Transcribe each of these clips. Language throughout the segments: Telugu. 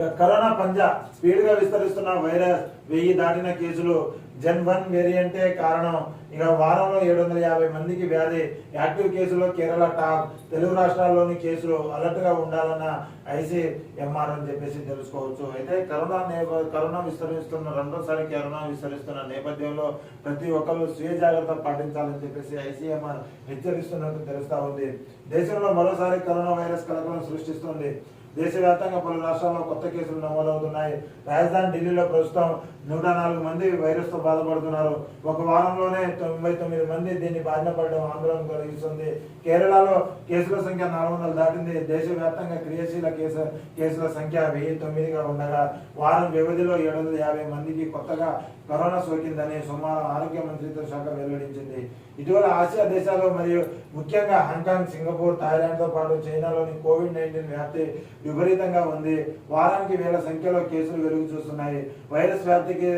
కరోనా పంజా స్పీడ్గా విస్తరిస్తున్న వైరస్ వెయ్యి దాటిన కేసులు. జన్ వన్ వేరియంటే కారణం. ఇక వారంలో ఏడు వందల యాభై మందికి వ్యాధి. యాక్టివ్ కేసులో కేరళ టాప్. తెలుగు రాష్ట్రాల్లోని కేసులు అలర్ట్గా ఉండాలన్న ఐసీఎంఆర్ అని చెప్పేసి తెలుసుకోవచ్చు. అయితే కరోనా నేప కరోనా విస్తరిస్తున్న రెండోసారి కరోనా విస్తరిస్తున్న నేపథ్యంలో ప్రతి ఒక్కరు స్వీయ జాగ్రత్త పాటించాలని చెప్పేసి ఐసీఎంఆర్ హెచ్చరిస్తున్నట్టు తెలుస్తా ఉంది. దేశంలో మరోసారి కరోనా వైరస్ కలకలం సృష్టిస్తుంది. దేశవ్యాప్తంగా పలు రాష్ట్రాల్లో కొత్త కేసులు నమోదవుతున్నాయి. రాజధాని ఢిల్లీలో ప్రస్తుతం నూట నాలుగు మంది వైరస్తో బాధపడుతున్నారు. ఒక వారంలోనే తొంభై తొమ్మిది మంది దీన్ని బారిన పడడం ఆందోళన కలిగిస్తుంది. కేరళలో కేసుల సంఖ్య నాలుగు వందలు దాటింది. దేశవ్యాప్తంగా క్రియాశీల కేసు కేసుల సంఖ్య వెయ్యి తొమ్మిదిగా ఉండగా వారం వ్యవధిలో ఏడు వందల యాభై మందికి కొత్తగా కరోనా సోకిందని సోమవారం ఆరోగ్య మంత్రిత్వ శాఖ వెల్లడించింది. ఇటీవల ఆసియా దేశాలు మరియు ముఖ్యంగా హాంకాంగ్ సింగపూర్ థాయిలాండ్తో పాటు చైనాలోని కోవిడ్ నైన్టీన్ వ్యాప్తి విపరీతంగా ఉంది. వారానికి వేల సంఖ్యలో కేసులు వెలుగు చూస్తున్నాయి. వైరస్ వ్యాప్తికి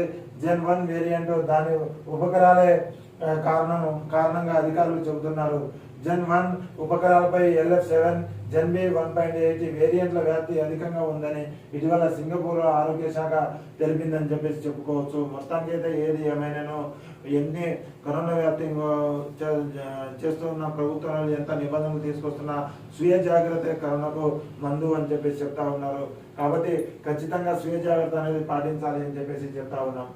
జెన్ వన్ వేరియంట్ దాని ఉపకరాలే కారణం కారణంగా అధికారులు చెబుతున్నారు. JN one ఉపకరాలపై LF seven JN B one point eight వేరియంట్ల వ్యాప్తి అధికంగా ఉందని ఇటీవల సింగపూర్ ఆరోగ్య శాఖ తెలిపిందని చెప్పేసి చెప్పుకోవచ్చు. మొత్తానికి అయితే ఏది ఏమైనాను ఎన్ని కరోనా వ్యాప్తి చేస్తున్న ప్రభుత్వాలు ఎంత నిబంధనలు తీసుకొస్తున్నా స్వీయ జాగ్రత్త కరోనాకు మందు అని చెప్పేసి చెప్తా ఉన్నారు. కాబట్టి ఖచ్చితంగా స్వీయ జాగ్రత్త అనేది పాటించాలి అని చెప్పేసి చెప్తా ఉన్నాం.